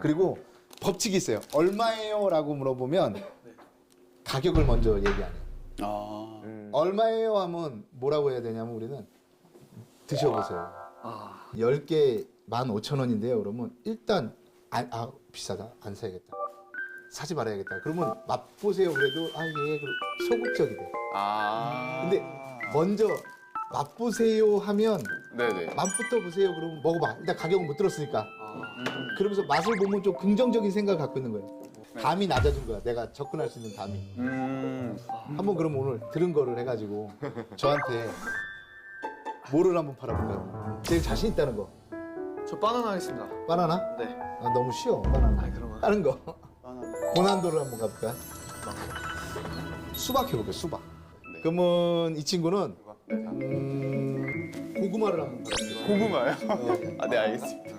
그리고 법칙이 있어요. 얼마예요?라고 물어보면 가격을 먼저 얘기 안 해요. 아. 얼마예요 하면 뭐라고 해야 되냐면 우리는 드셔보세요. 아, 10개 15,000원인데요. 그러면 일단 아, 아 비싸다. 안 사야겠다. 사지 말아야겠다. 그러면 맛보세요. 그래도 아 예. 그리고 소극적이 돼. 아. 근데 먼저 맛보세요 하면 네네. 맛부터 보세요. 그러면 먹어봐. 일단 가격은 못 들었으니까. 아, 그러면서 맛을 보면 좀 긍정적인 생각을 갖고 있는 거예요. 감이 낮아진 거야. 내가 접근할 수 있는 감이. 음. 한번 그럼 오늘 들은 거를 해가지고 저한테 뭐를 한번 팔아볼까요? 제일 자신 있다는 거. 저 바나나 하겠습니다. 바나나? 네. 아, 너무 쉬워. 바나나. 아, 그러면 다른 거. 바나나. 고난도를 한번 가볼까요? 수박 해볼게요. 수박. 그러면 이 친구는 음, 고구마를 한번 가볼게요. 고구마요? 아, 네, 알겠습니다.